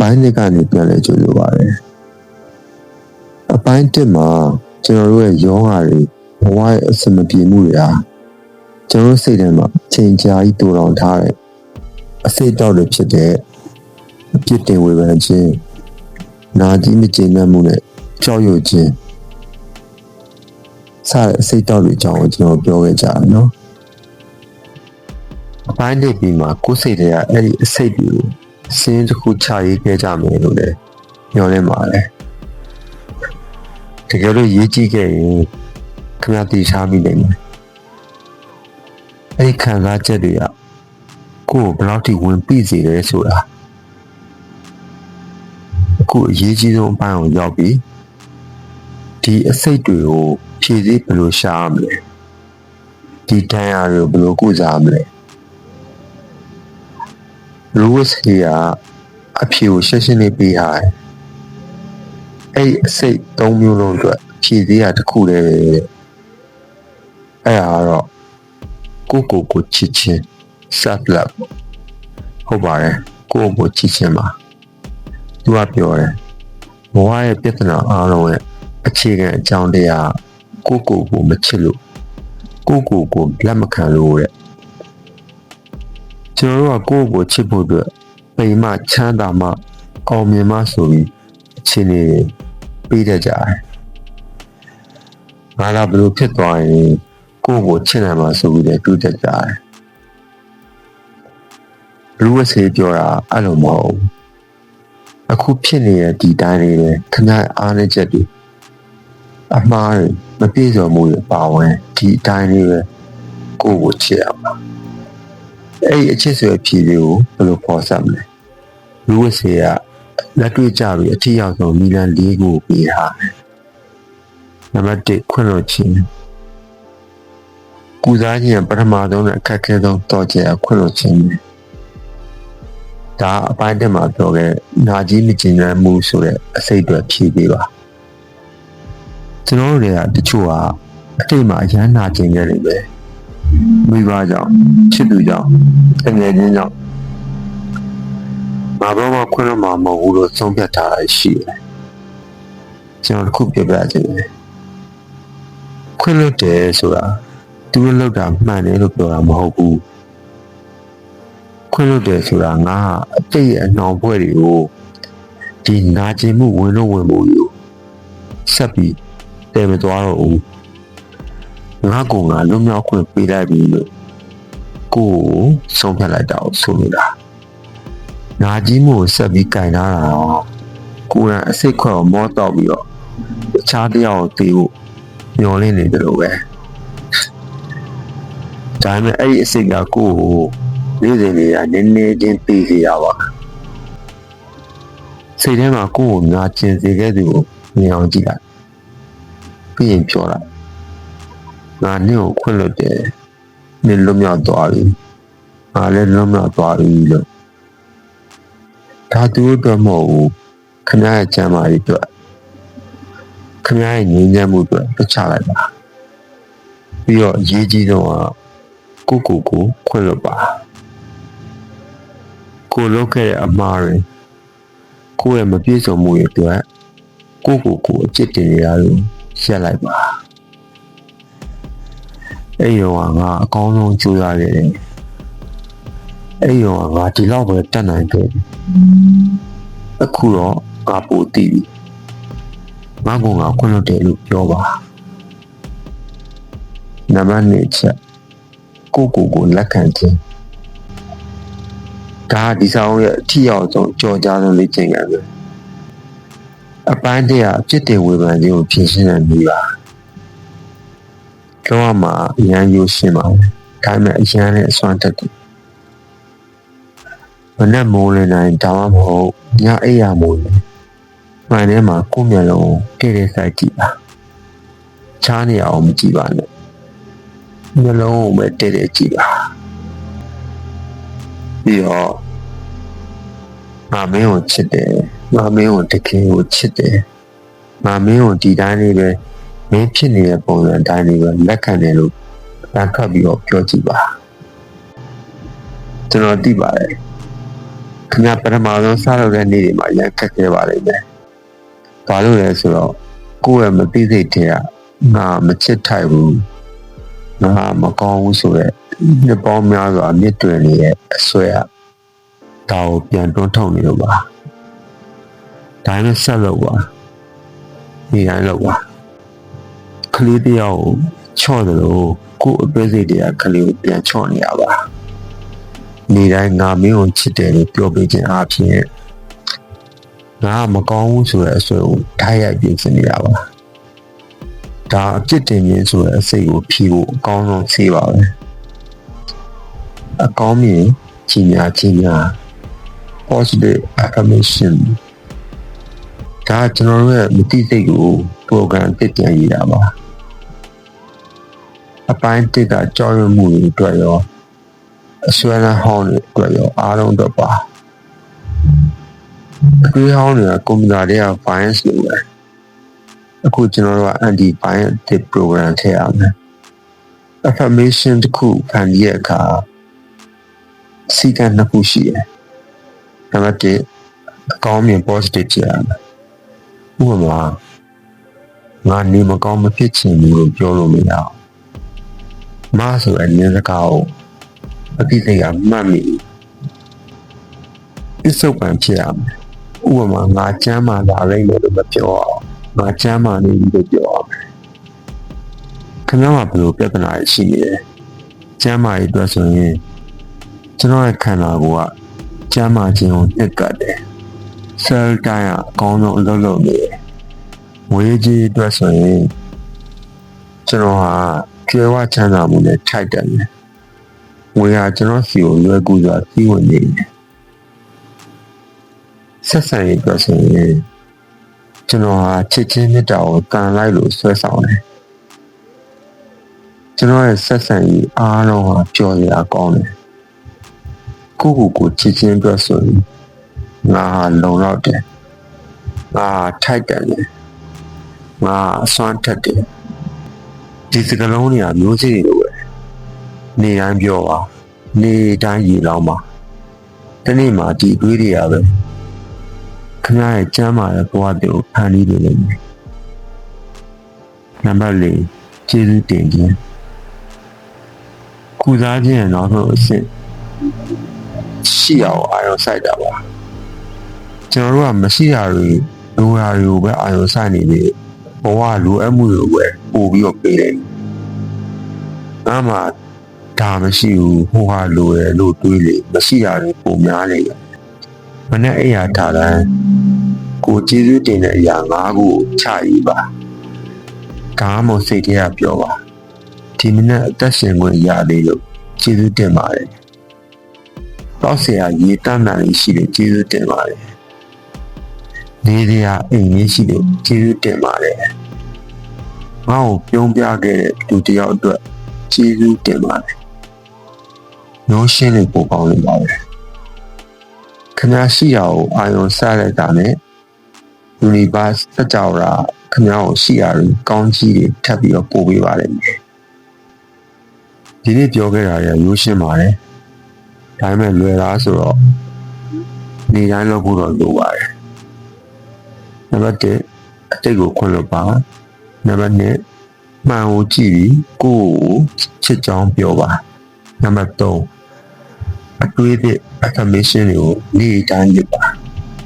ပိုင်းတစ်ကနေပြန်လဲကြိုဆိုပါရယ်အပိုင်းတစ်မှာကျွန်တော်တို့ရဲ့ယောဂါတွေဘဝရဲ့အစမပြေမှုတွေဟာကျွန်တော်တို့စိတ်ထဲမှာချိန်ကြာကြီးတူတောင်ထားတဲ့အစိတ်တောက်တွေဖြစ်တဲ့အပြစ်တင်ဝေဖန်ခြင်းနာကြီးမကျေနပ်မှုနဲ့ကြောက်ရွံ့ခြင်းစတဲ့အစိတ်တောက်တွေအကြောင်းကိုကျွန်တော်ပြောခဲ့ကြတယ်နော်အပိုင်းတစ်ပြီးမှာကိုယ်စိတ်တွေကအဲ့ဒီအစိတ်တွေကို စင်းတစ်ခုချရေးခဲ့ကြမယ်လို့လည်းညွှန်လင်းပါတယ်တကယ်လို့ရေးကြည့်ခဲ့ရင်ခင်ဗျားတီထားမိနိုင်မယ်အဲ့ဒီခံစားချက်တွေကကိုယ်ကိုဘယ်လောက်ထိဝင်ပြီးစေလဲဆိုတာအခုအရေးကြီးဆုံးအပိုင်းကိုရောက်ပြီဒီအစိတ်တွေကိုဖြည့်စည်းဘယ်လိုရှာရမလဲဒီတန်ရာတွေကိုဘယ်လိုကုစားရမလဲ Lewis ကြီးကအဖြေကိုရှင်းရှင်းလေးပေးထားတယ်အဲ့ဒီအစိတ်၃မျိုးလုံးအတွက်ဖြည့်စည်းရတစ်ခုတည်းပဲတဲ့အဲ့ဒါကတော့ကိုယ့်ကိုယ်ကိုချစ်ခြင်း self love ဟုတ်ပါတယ်ကိုယ့်ကိုယ်ကိုချစ်ခြင်းပါသူကပြောတယ်ဘဝရဲ့ပြဿနာအားလုံးရဲ့အခြေခံအကြောင်းတရားကိုယ့်ကိုယ်ကိုမချစ်လို့ကိုယ့်ကိုယ်ကိုလက်မခံလို့တဲ့ ကျွန်တော်တို့ကကိုယ့်ကိုယ်ချစ်ဖို့အတွက်ပိန်မှချမ်းသာမှအောင်မြင်မှဆိုပြီးအခြေအနေတွေပေးတတ်ကြတယ်ငါလာဘယ်လိုဖြစ်သွားရင်ကိုယ့်ကိုယ်ချစ်နိုင်မှာဆိုပြီးလည်းတွေးတတ်ကြတယ်လူဝက်စေးပြောတာအဲ့လိုမဟုတ်ဘူးအခုဖြစ်နေတဲ့ဒီတိုင်းလေးပဲခဏအားနေချက်တွေအမှားတွေမပြည့်စုံမှုတွေပါဝင်ဒီအတိုင်းလေးပဲကိုယ့်ကိုချစ်ရမှာ အဲ့ဒီအချစ်ဆွေဖြည်လေးကိုဘယ်လိုပေါ်ဆက်မလဲလူဝက်စေးကလက်တွေ့ကြပြီးအထီရောက်ဆုံးမီလန်၄ခုပေးထားတယ်နံပါတ်1ခွင့်လို့ချင်းကုစားခြင်းပထမဆုံးနဲ့အခက်အခဲဆုံးတော့ကျခွင့်လို့ချင်းပဲဒါအပိုင်းတက်မှာပြောခဲ့နာကြီးမကျင်တဲ့မှုဆိုတဲ့အစိတ်တွေဖြည့်ပေးပါကျွန်တော်တို့တွေကတချို့ကအတိတ်မှာအရန်နာကျင်ခဲ့တယ်ပဲ မိဘကြောင့်ချစ်သူကြောင့်တငယ်ချင်းကြောင့်မဘာမှခွင့်ရမှာမဟုတ်ဘူးလို့ဆုံးဖြတ်ထားတာရှိတယ်ကျွန်တော်တစ်ခုပြပြချင်တယ်ခွင့်လွတ်တယ်ဆိုတာသူတို့လောက်တာမှန်တယ်လို့ပြောတာမဟုတ်ဘူးခွင့်လွတ်တယ်ဆိုတာငါအတိတ်ရဲ့အနှောင်ဖွဲ့တွေကိုဒီနာကျင်မှုဝင်လို့ဝင်မှုယူဆက်ပြီးတည်မသွားတော့ဘူး ငါကောင်ကလွတ်မြောက်ခွင့်ပေးလိုက်ပြီလို့ကိုယ်ကိုဆုံးဖြတ်လိုက်တာကိုဆိုလိုတာနာကြီးမှုကိုဆက်ပြီးကင်ထားတာတော့ကိုယ်ကအစိတ်ခွက်ကိုမောတော့ပြီးတော့တခြားတယောက်ကိုတေးဖို့မျောလင်းနေတယ်လို့ပဲဒါပေမဲ့အဲ့ဒီအစိတ်ကကိုယ့်ကိုနေ့စဉ်လေးကနည်းနည်းချင်းပြီးစီရပါစိတ်ထဲမှာကိုယ့်ကိုညာကျင်စေခဲ့သူကိုမြင်အောင်ကြည့်လိုက်ပြီးရင်ပြောလိုက် ငါနေ့ကိုခွင့်လွတ်တယ်နင်လွတ်မြောက်သွားပြီငါလည်းလွတ်မြောက်သွားပြီလို့ဒါသူတို့အတွက်မဟုတ်ဘူးခင်ဗျားရဲ့ကျမ်းမာရေးအတွက်ခင်ဗျားရဲ့ငြိမ်းချမ်းမှုအတွက်တခြားလိုက်ပါပြီးတော့အရေးကြီးဆုံးကကိုကိုကိုခွင့်လွတ်ပါကိုလုပ်ခဲ့တဲ့အမှားတွေကိုယ့်ရဲ့မပြည့်စုံမှုတွေအတွက်ကိုကိုကိုအကျစ်တင်ရလို့ရက်လိုက်ပါ အဲ့ရောကငါအကောင်းဆုံးကြိုးစားခဲ့တယ်အဲ့ရောကငါဒီလောက်ပဲတတ်နိုင်ခဲ့တယ်အခုတော့ငါပိုတည်ပြီငါကငါခွင့်လွတ်တယ်လို့ပြောပါနံပါတ်2ချက်ကိုကိုကိုလက်ခံခြင်းဒါဒီဆောင်ရဲ့အထီရောက်ဆုံးကြော်ကြားဆုံးလေ့ကျင့်ရမယ်အပိုင်းတည်းကအဖြစ်တင်ဝေဖန်ခြင်းကိုဖြည့်ရှင်းရမည်ပါ တော့မှအရန်ရိုးရှင်းပါဘူးဒါပေမဲ့အရန်နဲ့အစွမ်းတက်တယ်မနဲ့မိုးလင်းတိုင်းဒါမှမဟုတ်ညအိယာမိုးလင်းမှန်ထဲမှာကိုယ်မျက်လုံးတည့်တည့်စိုက်ကြည့်ပါချားနေအောင်မကြည့်ပါနဲ့မျက်လုံးကိုပဲတည့်တည့်ကြည့်ပါပြီးတော့ငါမင်းကိုချစ်တယ်ငါမင်းကိုတကယ်ကိုချစ်တယ်ငါမင်းကိုဒီတိုင်းလေးပဲ မင်းဖြစ်နေတဲ့ပုံစံအတိုင်းလေးပဲလက်ခံတယ်လို့တန်ခတ်ပြီးတော့ပြောကြည့်ပါကျွန်တော်သိပါတယ်ခင်ဗျာပထမဆုံးစလုပ်တဲ့နေ့တွေမှာရန်ခက်ခဲပါလိမ့်မယ်။ဘာလို့လဲဆိုတော့ကိုယ့်ရဲ့မသိစိတ်တွေကငါမချစ်ထိုက်ဘူးငါမကောင်းဘူးဆိုတော့နှစ်ပေါင်းများစွာမြစ်တွင်နေရဲ့အဆွဲကဒါကိုပြန်တွန်းထုတ်နေလို့ပါ။ဒါနဲ့ဆက်လုပ်ပါ။ဒီတိုင်းလုပ်ပါ။က လေးတယောက်ကိုချော့တယ်လို့ကိုယ့်အသေးစိတ်တွေကကလေးကိုပြန်ချော့နေရပါ။နေတိုင်းငါမင်းကိုချစ်တယ်လို့ပြောပေးခြင်းအပြင်ငါမကောင်းဘူးဆိုတဲ့အဆွဲကိုထားရိုက်ပြင်ဆင်နေရပါဒါအပြစ်တင်ခြင်းဆိုတဲ့အစိတ်ကိုဖြီးဖို့အကောင်းဆုံးဆေးပါပဲအကောင်းမြင်ကြီးများကြီးများ positive affirmation ဒါကျွန်တော်တို့ရဲ့မတိစိတ်ကို program တစ်ပြန်ရတာပါ အပိုင်းတစ်ကကြောက်ရွံ့မှုတွေအတွက်ရောအဆွဲလန်းဟောင်းတွေအတွက်ရောအားလုံးအတွက်ပါအတွေးဟောင်းတွေကကွန်ပျူတာတွေက bias လို့ပဲအခုကျွန်တော်တို့က anti bias တစ် program ထည့်ရမယ် affirmation တစ်ခုဖန်တီးရအခါစီကံနှစ်ခုရှိတယ်နံပါတ်1အကောင်းမြင် positive ဖြစ်ရမယ်ဥပမာငါနေမကောင်းမဖြစ်ချင်ဘူးလို့ပြောလို့မရအောင် မဆိုတဲ့ဉာဏ်စကားကိုအသိစိတ်ကမှတ်မိအစုပ်ပံဖြစ်ရမယ်ဥပမာငါချမ်းမာလာလိမ့်မယ်လို့မပြောအောင်ငါချမ်းမာနေပြီလို့ပြောအောင်ခင်ဗျားမှာဘယ်လိုပြဿနာရှိနေလဲချမ်းမာရေးအတွက်ဆိုရင်ကျွန်တော်ရဲ့ခန္ဓာကိုယ်ကချမ်းမာခြင်းကိုနှစ်ကတ်တယ်ဆဲလ်တိုင်းကအကောင်းဆုံးအလုပ်လုပ်နေတယ်ဝေးကြီးအတွက်ဆိုရင်ကျွန်တော်ဟာ ကျေဝချမ်းသာမှုနဲ့ထိုက်တယ်ဝေးဟာကျွန်တော်စီကိုလွယ်ကူစွာစီးဝင်နေတယ်ဆက်ဆံရေးအတွက်ဆိုရင်ကျွန်တော်ဟာချစ်ချင်းမြတ်တာကိုတန်လိုက်လို့ဆွဲဆောင်တယ်ကျွန်တော်ရဲ့ဆက်ဆံရေးအားလုံးဟာပျော်စရာကောင်းတယ်ကိုကိုကိုချစ်ချင်းအတွက်ဆိုရင်ငါဟာလုံလောက်တယ်ငါဟာထိုက်တယ်ငါအစွမ်းထက်တယ် ဒီစကလုံးတွေကမျိုးစေ့တွေလိုပဲနေတိုင်းပြောပါနေတိုင်းရေလောင်းပါဒီနေ့မှဒီအတွေးတွေကပဲခင်ဗျားရဲ့ကျမ်းမာတဲ့ဘဝတွေကိုဖန်တီးနေလိမ့်မယ်နံပါတ်၄ကျေးဇူးတင်ခြင်းကုစားခြင်းရဲ့နောက်ဆုံးအဆင့်ရှိအောင်အာရုံစိုက်တာပါကျွန်တော်တို့ကမရှိတာတွေလိုရာတွေကိုပဲအာရုံစိုက်နေပြီးဘဝလိုအပ်မှုတွေကိုပဲ ပို့ပြီးတော့ပေးတယ်။အမှဒါမရှိဘူးဟိုဟာလိုရလို့တွေးလေမရှိတာတွေပုံများနေတယ်။မနဲ့အိယာထားတိုင်းကိုကျေးဇူးတင်တဲ့အရာ၅ခုကိုချရေးပါ။ကားမစိတ်ထဲကပြောပါဒီမနေ့အသက်ရှင်ခွင့်ရသေးလို့ကျေးဇူးတင်ပါတယ်။တော့ဆရာရေတန်းနိုင်ရှိတယ်ကျေးဇူးတင်ပါတယ်။နေစရာအိမ်ကြီးရှိလို့ကျေးဇူးတင်ပါတယ်။ ငါ့ကိုပြုံးပြခဲ့တဲ့လူတစ်ယောက်အတွက်ကျေးဇူးတင်ပါတယ်။ရိုးရှင်းလေးပို့ကောင်းနေပါပဲ။ခင်ဗျားရှိရာကိုအာယုံစလိုက်တာနဲ့ universe စကြဝဠာခင်ဗျားကိုရှိရာကိုကောင်းကြီးတွေထပ်ပြီးတော့ပို့ပေးပါလိမ့်မယ်။ဒီနေ့ပြောခဲ့တာရရိုးရှင်းပါတယ်။ဒါပေမဲ့လွယ်လားဆိုတော့နေတိုင်းလုပ်ဖို့တော့လိုပါတယ်။နံပါတ်1အတိတ်ကိုခွင့်လွှတ်ပါ။ နံပါတ်2မှန်ကိုကြည့်ပြီးကိုယ့်ကိုချစ်ကြောင်းပြောပါ။နံပါတ်3အတွေးသည့် affirmation တွေကိုနေ့တိုင်းလုပ်ပါ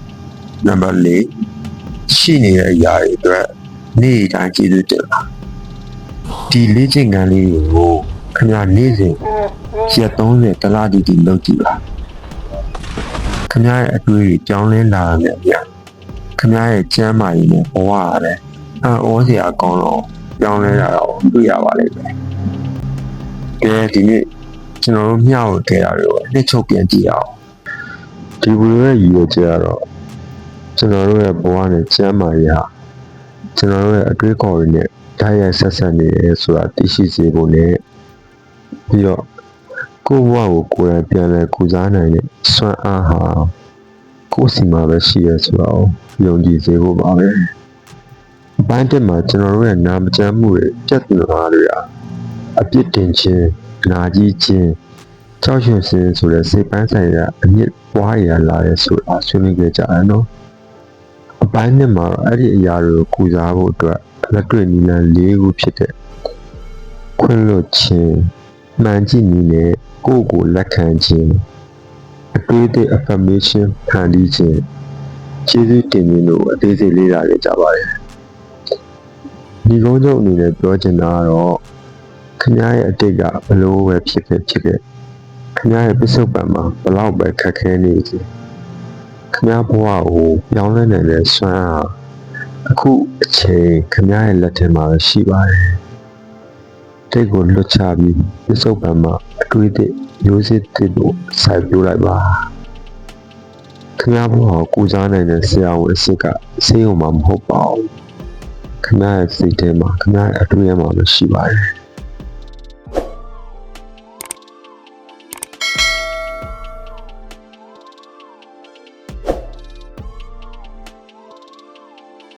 ။နံပါတ်4ရှိနေတဲ့အရာတွေအတွက်နေ့တိုင်းကျေးဇူးတင်ပါ။ဒီလေ့ကျင့်ခန်းလေးတွေကိုခင်ဗျာနေ့စဉ်ရက်30တလားတီတီလုပ်ကြည့်ပါခင်ဗျားရဲ့အတွေ့အကြုံပြောင်းလဲလာတဲ့အမြခင်ဗျားရဲ့ကျမ်းမာရေးနဲ့ဘဝရတယ် အံ့ဩစရာကောင်းတော့ပြောင်းလဲလာတော့တွေ့ရပါလိမ့်မယ်ကဲဒီနေ့ကျွန်တော်တို့မျှဝေခဲ့တာတွေကိုနှစ်ချုပ်ပြန်ကြည့်အောင်ဒီဗီဒီယိုရဲ့ရည်ရွယ်ချက်ကတော့ကျွန်တော်တို့ရဲ့ဘဝနဲ့ကျမ်းမာရေးဟာကျွန်တော်တို့ရဲ့အတွေးခေါ်တွေနဲ့တိုက်ရိုက်ဆက်ဆက်နေရဲဆိုတာသိရှိစေဖို့နဲ့ပြီးတော့ကိုယ့်ဘဝကိုကိုယ်တိုင်ပြန်လဲကုစားနိုင်တဲ့စွမ်းအားဟာကိုယ့်စီမှာပဲရှိရဆိုတော့ယုံကြည်စေဖို့ပါပဲအ ပိုင်းတက်မှာကျွန်တော်တို့ရဲ့နာမကျန်းမှုတွေပြဿနာတွေဟာအပြစ်တင်ခြင်းနာကြီးခြင်းချကြောက်ရွံ့စင်းဆိုတဲ့စိတ်ပန်းဆိုင်ရာအမြင့်ပွားရလာတဲ့ဆိုတာဆွေးနွေးခဲ့ကြတယ်နော်အပိုင်းနှစ်မှာတော့အဲ့ဒီအရာတွေကိုကုစားဖို့အတွက်လက်တွေ့နည်းလမ်း၄ခုဖြစ်တဲ့ခွင့်လွတ်ခြင်းမှန်ကြည့်နည်းနဲ့ကိုယ့်ကိုယ်လက်ခံခြင်းအတွေးအသိ affirmation ဖန်တီးခြင်းကျေးဇူးတင်ခြင်းတို့အသေးစိတ်လေ့လာခဲ့ကြပါတယ် ဒီကုန်းချုပ်အနေနဲ့ပြောချင်တာကတော့ခင်ဗျားရဲ့အတိတ်ကဘလို့ပဲဖြစ်ဖြစ်ဖြစ်ဖြစ်ခင်ဗျားရဲ့ပစ္စုပန်မှာဘလောက်ပဲခက်ခဲနေစေခင်ဗျားဘဝကိုပြောင်းလဲနိုင်တဲ့စွမ်းအားအခုအချိန်ခင်ဗျားရဲ့လက်ထဲမှာပဲရှိပါတယ်တိတ်ကိုလွတ်ချပြီးပစ္စုပန်မှာအတွေးတဲ့မျိုးစစ်တစ်ကိုစိုက်ပြိုးလိုက်ပါခင်ဗျားဘဝကိုကူစားနိုင်တဲ့ဆရာဝန်အစ်စ်ကဆေးရုံမှာမဟုတ်ပါဘူး ခင်ဗျားရဲ့စိတ်ထဲမှာခင်ဗျားရဲ့အတွေးထဲမှာပဲရှိပါတယ်